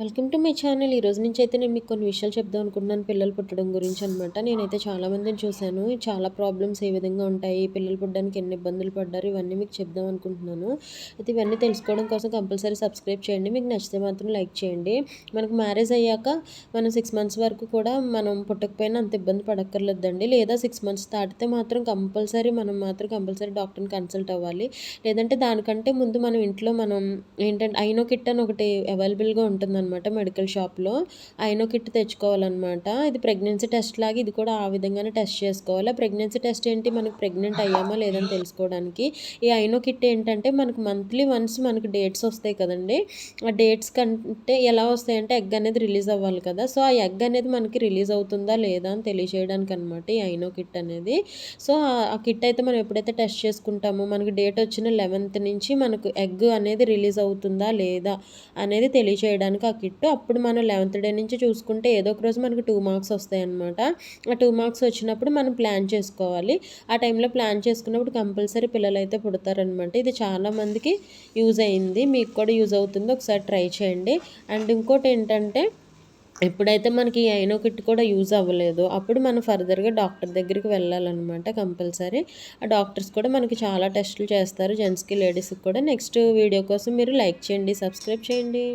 Welcome to my channel. ఈ రోజు నుంచి అయితే నేను మీకు కొన్ని విషయాలు చెప్దాం అనుకుంటున్నాను పిల్లలు పుట్టడం గురించి అనమాట నేనైతే చాలా మందిని చూశాను. చాలా ప్రాబ్లమ్స్ ఏ విధంగా ఉంటాయి పిల్లలు పుట్టడానికి ఎన్ని ఇబ్బందులు పడ్డారు ఇవన్నీ మీకు చెప్దాం అనుకుంటున్నాను. అయితే ఇవన్నీ తెలుసుకోవడం కోసం కంపల్సరీ సబ్స్క్రైబ్ చేయండి. మీకు నచ్చితే మాత్రం లైక్ చేయండి. మనకు మ్యారేజ్ అయ్యాక మనం సిక్స్ మంత్స్ వరకు కూడా మనం పుట్టకపోయినా అంత ఇబ్బంది పడక్కర్లేదండి. లేదా సిక్స్ మంత్స్ దాటితే మాత్రం కంపల్సరీ మనం మాత్రం కంపల్సరీ డాక్టర్ని కన్సల్ట్ అవ్వాలి. లేదంటే దానికంటే ముందు మనం ఇంట్లో మనం ఏంటంటే ఐనో కిట్ అని ఒకటి అవైలబుల్గా ఉంటుందన్నమాట. అనమాట మెడికల్ షాప్లో. ఐనో కిట్ తెచ్చుకోవాలన్నమాట. ఇది ప్రెగ్నెన్సీ టెస్ట్ లాగా ఇది కూడా ఆ విధంగానే టెస్ట్ చేసుకోవాలి. ప్రెగ్నెన్సీ టెస్ట్ ఏంటి? మనకు ప్రెగ్నెంట్ అయ్యామా లేదని తెలుసుకోవడానికి. ఈ ఐనో కిట్ ఏంటంటే మనకు మంత్లీ వన్స్ మనకు డేట్స్ వస్తాయి కదండి. ఆ డేట్స్ కంటే ఎలా వస్తాయంటే ఎగ్ అనేది రిలీజ్ అవ్వాలి కదా. సో ఆ ఎగ్ అనేది మనకి రిలీజ్ అవుతుందా లేదా అని తెలియజేయడానికి అనమాట ఈ ఐనో కిట్ అనేది. సో ఆ కిట్ అయితే మనం ఎప్పుడైతే టెస్ట్ చేసుకుంటామో మనకి డేట్ వచ్చిన లెవెన్త్ నుంచి మనకు ఎగ్ అనేది రిలీజ్ అవుతుందా లేదా అనేది తెలియజేయడానికి ఆ కిట్ అప్పుడు మనం లెవెన్త్ డే నుంచి చూసుకుంటే ఏదో ఒక రోజు మనకు టూ మార్క్స్ వస్తాయి అనమాట ఆ టూ మార్క్స్ వచ్చినప్పుడు మనం ప్లాన్ చేసుకోవాలి. ఆ టైంలో ప్లాన్ చేసుకున్నప్పుడు కంపల్సరీ పిల్లలు అయితే పుడతారనమాట ఇది చాలామందికి యూజ్ అయింది. మీకు కూడా యూజ్ అవుతుంది. ఒకసారి ట్రై చేయండి. అండ్ ఇంకోటి ఏంటంటే ఎప్పుడైతే మనకి ఈ ఐనో కిట్ కూడా యూజ్ అవ్వలేదు అప్పుడు మనం ఫర్దర్గా డాక్టర్ దగ్గరికి వెళ్ళాలన్నమాట కంపల్సరీ ఆ డాక్టర్స్ కూడా మనకి చాలా టెస్టులు చేస్తారు. జెంట్స్కి లేడీస్కి కూడా. నెక్స్ట్ వీడియో కోసం మీరు లైక్ చేయండి సబ్స్క్రైబ్ చేయండి.